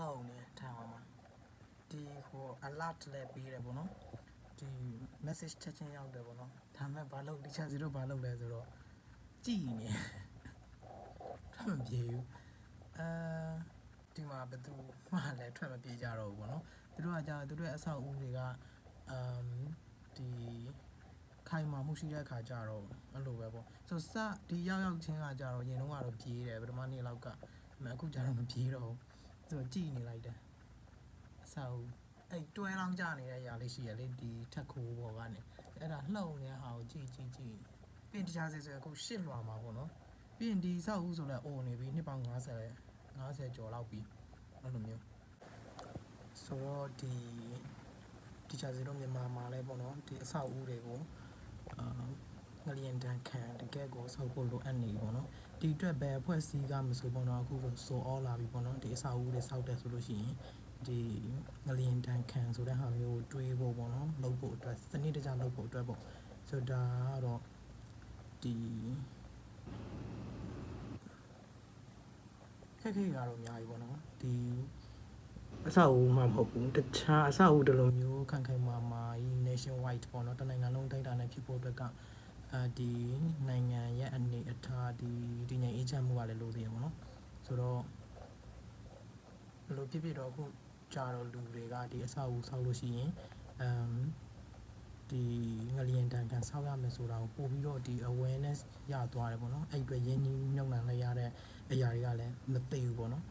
လှုပ်နေထိုင်အောင်မှာဒီဟို alert လည်းပေးတယ်ပေါ့နော်ဒီ message ချက်ချင်းရောက်တယ်ပေါ့နော်ဒါပေမဲ့ဘာလို့ဒီချက်စီတော့ဘာလို့လဲဆိုတော့ကြည်နေထွက်မပြေဘူးအဲဒီမှာဘယ်သူမှလည်းထွက်မပြေကြတော့ဘူးပေါ့နော်သူတို့ကကြာသူတို့ရဲ့အဆောက်အဦတွေကအမ်ဒီခိုင်မာမှုရှိတဲ့ခါကြတော့အဲ့လိုပဲပေါ့ဆိုစဒီရောက်ရောက်ချင်းကကြတော့ရင်တော့ကတော့ပြေးတယ်ပထမနေ့လောက်ကအဲ့အခုကြတော့မပြေးတော့ဘူး ဆိုတော့ကြည်နေလိုက်တယ်အဆောက်အဦအဲ့တွဲလောင်းကြနေတဲ့အရာလေးရှိရလေဒီထက်ခိုးပေါ်ကနေအဲ့ဒါလှုပ်နေတဲ့ဟာကိုကြည်ကြည်ကြည်ပြင်တခြားစေဆိုအခုရှစ်လွာမှာပေါ့နော်ပြီးရင်ဒီဆောက်ဦးဆိုလဲအိုနေပြီနှစ်ပေါင်း90 90ကျော်လောက်ပြီအဲ့လိုမျိုးဆိုတော့ဒီဒီချာစီတော့မြန်မာမှာလဲပေါ့နော်ဒီအဆောက်အဦတွေကိုအာ ငလျင်တန်ခံတကယ်ကိုဆောက်ဖို့လိုအပ်နေပြီပေါ့နော်ဒီအတွက်ပဲအဖွဲ့အစည်းကမဆိုပေါ့နော်အခုဆိုဆိုအောလာပြီပေါ့နော်ဒီအဆောက်အဦတွေဆောက်တယ်ဆိုလို့ရှိရင်ဒီငလျင်တန်ခံဆိုတဲ့ဟာမျိုးကိုတွေးဖို့ပေါ့နော်လုပ်ဖို့အတွက်စနစ်တကျလုပ်ဖို့အတွက်ပေါ့ဆိုတော့ဒါကတော့ဒီခက်ခဲကတော့အများကြီးပေါ့နော်ဒီအဆောက်အဦမှမဟုတ်ဘူးတခြားအဆောက်အဦတစ်လုံးမျိုးခံခိုင်မာမာကြီး nation wide ပေါ့နော်တနိုင်ငံလုံးတိုင်းတာနဲ့ဖြစ်ဖို့အတွက်က အဲဒီနိုင်ငံရဲ့အနေအထားဒီဒီငြိမ်အေးချမ်းမှုကလည်းလိုသေးရပေါ့နော်ဆိုတော့ဘယ်လိုဖြစ်ဖြစ်တော့အခုကြာတော့လူတွေကဒီအဆောက်အဦဆောက်လို့ရှိရင်အမ်ဒီငလျင်တန်ကန်ဆောက်ရမယ်ဆိုတာကိုပို့ပြီးတော့ဒီ awareness ရသွားတယ်ပေါ့နော်အဲ့အတွက်ရင်းနှီးမြှုပ်နှံလိုက်ရတဲ့အရာတွေကလည်းမသိဘူးပေါ့နော်